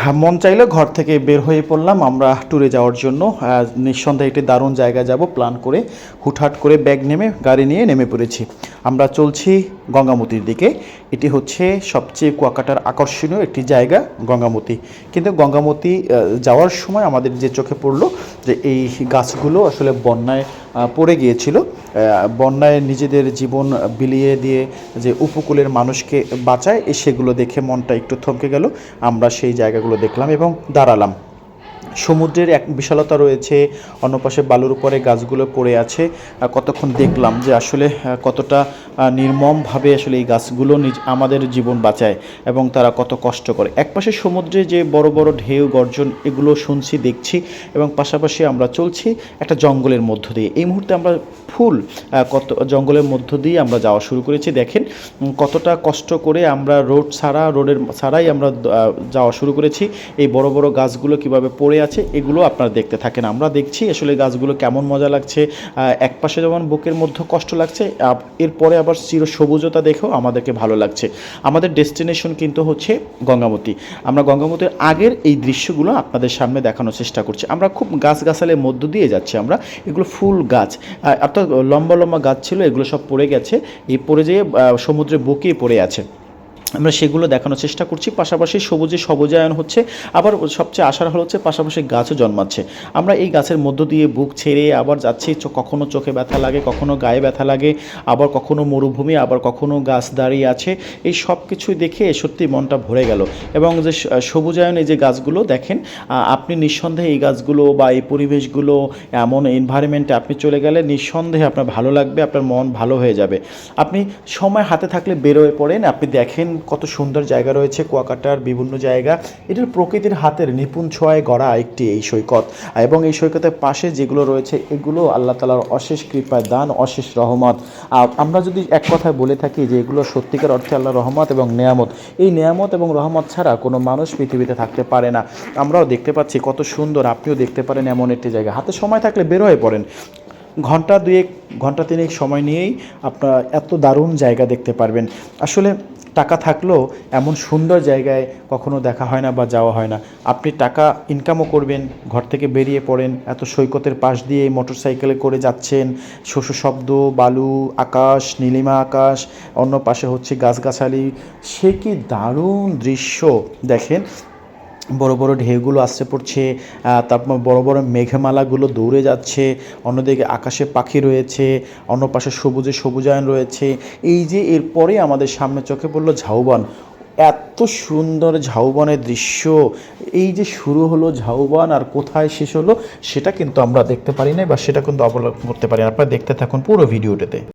হ্যাঁ, মন চাইলে ঘর থেকে বের হয়ে পড়লাম। আমরা ট্যুরে যাওয়ার জন্য নিঃসন্দেহে একটি দারুণ জায়গায় যাব প্ল্যান করে হুটহাট করে ব্যাগ নেমে গাড়ি নিয়ে নেমে পড়েছি। আমরা চলছি গঙ্গামতির দিকে। এটি হচ্ছে সবচেয়ে কুয়াকাটার আকর্ষণীয় একটি জায়গা গঙ্গামতি। কিন্তু গঙ্গামতি যাওয়ার সময় আমাদের যে চোখে পড়ল যে এই গাছগুলো আসলে বন্যায় পড়ে গিয়েছিল। বন্যায় নিজেদের জীবন বিলিয়ে দিয়ে যে উপকূলের মানুষকে বাঁচায় সেগুলো দেখে মনটা একটু থমকে গেল। আমরা সেই জায়গাগুলো দেখলাম এবং দাঁড়ালাম। সমুদ্রের এক বিশালতা রয়েছে, অন্য পাশে বালুর উপরে গাছগুলো পড়ে আছে। কতক্ষণ দেখলাম যে আসলে কতটা নির্মমভাবে আসলে এই গাছগুলো নিজ, আমাদের জীবন বাঁচায় এবং তারা কত কষ্ট করে। একপাশে সমুদ্রে যে বড় বড় ঢেউ, গর্জন, এগুলো শুনছি, দেখছি এবং পাশাপাশি আমরা চলছি একটা জঙ্গলের মধ্য দিয়ে। এই মুহূর্তে আমরা ফুল কত, জঙ্গলের মধ্য দিয়ে আমরা যাওয়া শুরু করেছি। দেখেন কতটা কষ্ট করে আমরা রোড ছাড়া, রোডের ছাড়াই আমরা যাওয়া শুরু করেছি। এই বড় বড় গাছগুলো কীভাবে পড়ে আছে, এগুলো আপনারা দেখতে থাকেন। আমরা দেখছি আসলে গাছগুলো কেমন মজা লাগছে এক পাশে যেমন বুকের মধ্যে কষ্ট লাগছে এরপরে আবার চির সবুজতা দেখেও আমাদেরকে ভালো লাগছে। আমাদের ডেস্টিনেশন কিন্তু হচ্ছে গঙ্গামতী। আমরা গঙ্গামতির আগের এই দৃশ্যগুলো আপনাদের সামনে দেখানোর চেষ্টা করছি। আমরা খুব গাছগাছালের মধ্য দিয়ে যাচ্ছি আমরা, এগুলো ফুল গাছ। অর্থাৎ লম্বা লম্বা গাছ ছিল, এগুলো সব পড়ে গেছে, এই পড়ে যেয়ে সমুদ্রে বুকিয়ে পড়ে আছে। আমরা সেগুলো দেখানোর চেষ্টা করছি। পাশাপাশি সবুজে সবুজায়ন হচ্ছে। আবার সবচেয়ে আশার হল হচ্ছে, পাশাপাশি গাছও জন্মাচ্ছে। আমরা এই গাছের মধ্য দিয়ে বুক ছেড়ে আবার যাচ্ছি। কখনো চোখে ব্যথা লাগে, কখনো গায়ে ব্যথা লাগে, আবার কখনো মরুভূমি, আবার কখনো গাছ দাঁড়িয়ে আছে। এই সব কিছুই দেখে সত্যি মনটা ভরে গেল। এবং যে সবুজায়ন এই যে গাছগুলো, দেখেন আপনি নিঃসন্দেহে এই গাছগুলো বা এই পরিবেশগুলো এমন এনভায়রনমেন্টে আপনি চলে গেলে নিঃসন্দেহে আপনার ভালো লাগবে, আপনার মন ভালো হয়ে যাবে। আপনি সময় হাতে থাকলে বেরোয় পড়েন, আপনি দেখেন কত সুন্দর জায়গা রয়েছে, কুয়াকাটার বিভিন্ন জায়গা। এটার প্রকৃতির হাতের নিপুণ ছোঁয়ায় গড়া একটি এই সৈকত। এবং এই সৈকতের পাশে যেগুলো রয়েছে, এগুলো আল্লাহ তালার অশেষ কৃপায় দান, অশেষ রহমত। আমরা যদি এক কথায় বলে থাকি যে এগুলো সত্যিকার অর্থে আল্লাহ রহমত এবং নেয়ামত। এই নেয়ামত এবং রহমত ছাড়া কোনো মানুষ পৃথিবীতে থাকতে পারে না। আমরাও দেখতে পাচ্ছি কত সুন্দর, আপনিও দেখতে পারেন এমন একটি জায়গা। হাতে সময় থাকলে বের হয়ে পড়েন। ঘণ্টা দুয়েক, ঘণ্টা তিনেক সময় নিয়েই আপনারা এত দারুণ জায়গা দেখতে পারবেন। আসলে টাকা থাকলেও এমন সুন্দর জায়গায় কখনো দেখা হয় না বা যাওয়া হয় না। আপনি টাকা ইনকামও করবেন, ঘর থেকে বেরিয়ে পড়েন, এত সৈকতের পাশ দিয়ে মোটর সাইকেলে করে যাচ্ছেন শস্য শব্দ, বালু, আকাশ, নীলিমা আকাশ, অন্য পাশে হচ্ছে গাছগাছালি। সে কি দারুণ দৃশ্য দেখেন। বড় বড় ঢেউগুলো আসছে, পড়ছে তারপর বড় বড় মেঘমালাগুলো দৌড়ে যাচ্ছে, অন্যদিকে আকাশে পাখি রয়েছে, অন্য পাশে সবুজে সবুজায়ন রয়েছে। এই যে এরপরে আমাদের সামনে চোখে পড়ল ঝাউবন, এত সুন্দর ঝাউবনের দৃশ্য। এই যে শুরু হলো ঝাউবন আর কোথায় শেষ হলো, সেটা কিন্তু আমরা দেখতে পারি না বা সেটা কিন্তু অবলম্বন করতে পারি না আপনারা দেখতে থাকুন পুরো ভিডিওটাতে।